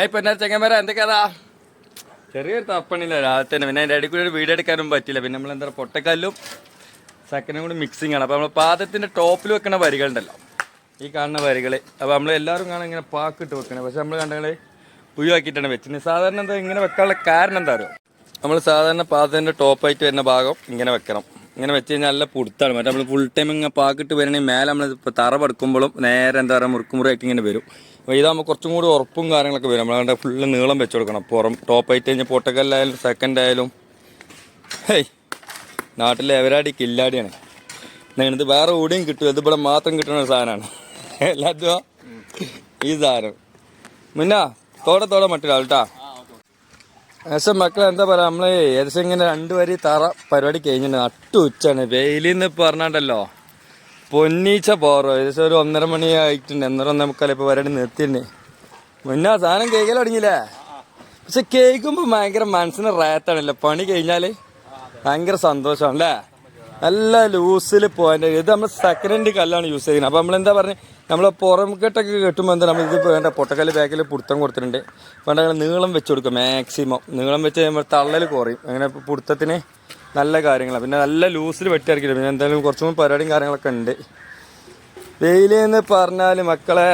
ഏയ് പിന്നെ ചെങ്ങന്മാരെ എന്തൊക്കെയാ ചെറിയൊരു തപ്പണില്ല രാവിലെ തന്നെ. പിന്നെ അതിന്റെ ഇടയിൽ കൂടി ഒരു വീഡിയോ പറ്റില്ല. പിന്നെ നമ്മൾ എന്താ പൊട്ടക്കല്ലും സെക്കൻഡും കൂടി മിക്സിങ് ആണ്. അപ്പോൾ നമ്മൾ പാദത്തിന്റെ ടോപ്പിൽ വെക്കുന്ന വരികളുണ്ടല്ലോ. ഈ കാണുന്ന വരികൾ അപ്പോൾ നമ്മൾ എല്ലാവരും കാണാൻ ഇങ്ങനെ പാക്കിട്ട് വെക്കണേ. പക്ഷെ നമ്മൾ കണ്ടങ്ങളെ ഒഴിവാക്കിയിട്ടാണ് വെച്ചത്. സാധാരണ എന്താ ഇങ്ങനെ വെക്കാനുള്ള കാരണം എന്താ അറിയോ? നമ്മൾ സാധാരണ പാദത്തിന്റെ ടോപ്പായിട്ട് വരുന്ന ഭാഗം ഇങ്ങനെ വെക്കണം. ഇങ്ങനെ വെച്ച് കഴിഞ്ഞാൽ നല്ല പുടുത്താണ്. മറ്റേ നമ്മൾ ഫുൾ ടൈം ഇങ്ങനെ പാക്കിട്ട് വരണമെങ്കിൽ മേലെ നമ്മൾ ഇപ്പോൾ തറ പടുക്കുമ്പോഴും നേരെ എന്താ പറയുക മുറുക്കുമുറിയൊക്കെ ഇങ്ങനെ വരും. അപ്പോൾ ഇതാകുമ്പോൾ കുറച്ചും കൂടി ഉറപ്പും കാര്യങ്ങളൊക്കെ വരും. നമ്മളവിടെ ഫുള്ള് നീളം വെച്ച് കൊടുക്കണം. പുറം ടോപ്പായിട്ട് കഴിഞ്ഞാൽ പൊട്ടക്കല്ലായാലും സെക്കൻഡ് ആയാലും. ഹേയ് നാട്ടിലെ എവരാടി കില്ലാടിയാണ്. ഇത് വേറെ ഓടിയും കിട്ടും ഇത് ഇവിടെ മാത്രം കിട്ടുന്ന ഒരു സാധനമാണ് എല്ലാത്തും ഈ സാധനം. മുന്നാ തോടെ തോടെ കേട്ടാ ഏകദേശം മക്കളെ എന്താ പറയാ നമ്മൾ ഏകദേശം ഇങ്ങനെ രണ്ടു വരി തറ പരിപാടി കഴിഞ്ഞിട്ടുണ്ട്. നട്ടു ഉച്ചാണ് വെയിലിന്ന് പറഞ്ഞാണ്ടല്ലോ പൊന്നീച്ച പോറോ. ഏകദേശം ഒരു ഒന്നര മണി ആയിട്ടുണ്ട്. ഒന്നര ഒന്നേ മുക്കാൽ ഇപ്പൊ പരിപാടി നിർത്തിയിട്ടുണ്ട്. മുന്നേ സാധനം കേൾക്കാൻ തുടങ്ങിയില്ലേ? പക്ഷെ കേൾക്കുമ്പോൾ ഭയങ്കര മനസ്സിന് റാത്താണല്ലോ പണി കഴിഞ്ഞാൽ ഭയങ്കര സന്തോഷമാണ് അല്ലേ നല്ല ലൂസിൽ പോയിന്റ് ഇത് നമ്മൾ സെക്കൻഡ് കല്ലാണ് യൂസ് ചെയ്യുന്നത് അപ്പോൾ നമ്മളെന്താ പറഞ്ഞത് നമ്മൾ പുറം കെട്ടൊക്കെ കെട്ടുമ്പോൾ എന്താ നമ്മൾ ഇത് വേണ്ട പൊട്ടക്കല്ല് ബാക്കിൽ പുടുത്തം കൊടുത്തിട്ടുണ്ട്. അപ്പോൾ അങ്ങനെ നീളം വെച്ച് കൊടുക്കും മാക്സിമം നീളം വെച്ച് നമ്മൾ തള്ളൽ കുറയും. അങ്ങനെ പുടുത്തത്തിന് നല്ല കാര്യങ്ങളാണ് പിന്നെ നല്ല ലൂസിൽ വെട്ടിയിറക്കില്ല പിന്നെ എന്തായാലും കുറച്ചും പരിപാടിയും കാര്യങ്ങളൊക്കെ ഉണ്ട്. വെയിലെന്ന് പറഞ്ഞാൽ മക്കളെ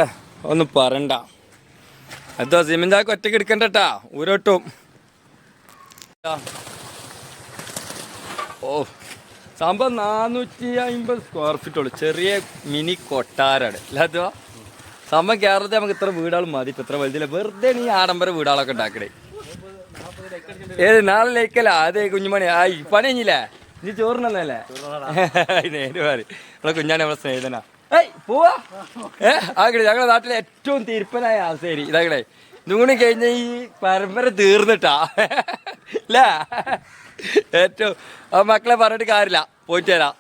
ഒന്നും പറയണ്ട. അതോ സിമിന്താക്ക് ഒറ്റയ്ക്ക് എടുക്കണ്ടട്ടാ ഊരോട്ടും. ഓ. സംഭവം നാനൂറ്റി അമ്പത് സ്ക്വയർ ഫീറ്റ് ഉള്ളു. ചെറിയ മിനി കൊട്ടാരാണ് അല്ലാത്ത സംഭവം കേരളത്തിൽ നമുക്ക് ഇത്ര വീടുകൾ മതി. ഇപ്പം ഇത്ര വലുതില്ല. വെറുതെ നീ ആഡംബര വീടുകളൊക്കെ ഉണ്ടാക്കണേ. ഏത് നാളെ ലേക്കല്ല അതെ കുഞ്ഞുമണി. ആ ഈ പണി കഴിഞ്ഞില്ലേ? നീ ചോറിനല്ലേ നേര് മാറി. നമ്മളെ കുഞ്ഞാണ് നമ്മളെ സ്നേഹിതനാ. ഏയ് പോവാ. ഏ ആകട്ടെ ഞങ്ങളുടെ നാട്ടിലെ ഏറ്റവും തിരുപ്പനായ ആശേരി. ഇതാകട്ടെ ഇതും കൂടി കഴിഞ്ഞ ഈ പരമ്പര തീർന്നിട്ടാ. അല്ലേ? ഏറ്റവും ആ മക്കളെ പറഞ്ഞിട്ട് കാര്യമില്ല. പോയിട്ട് തരാം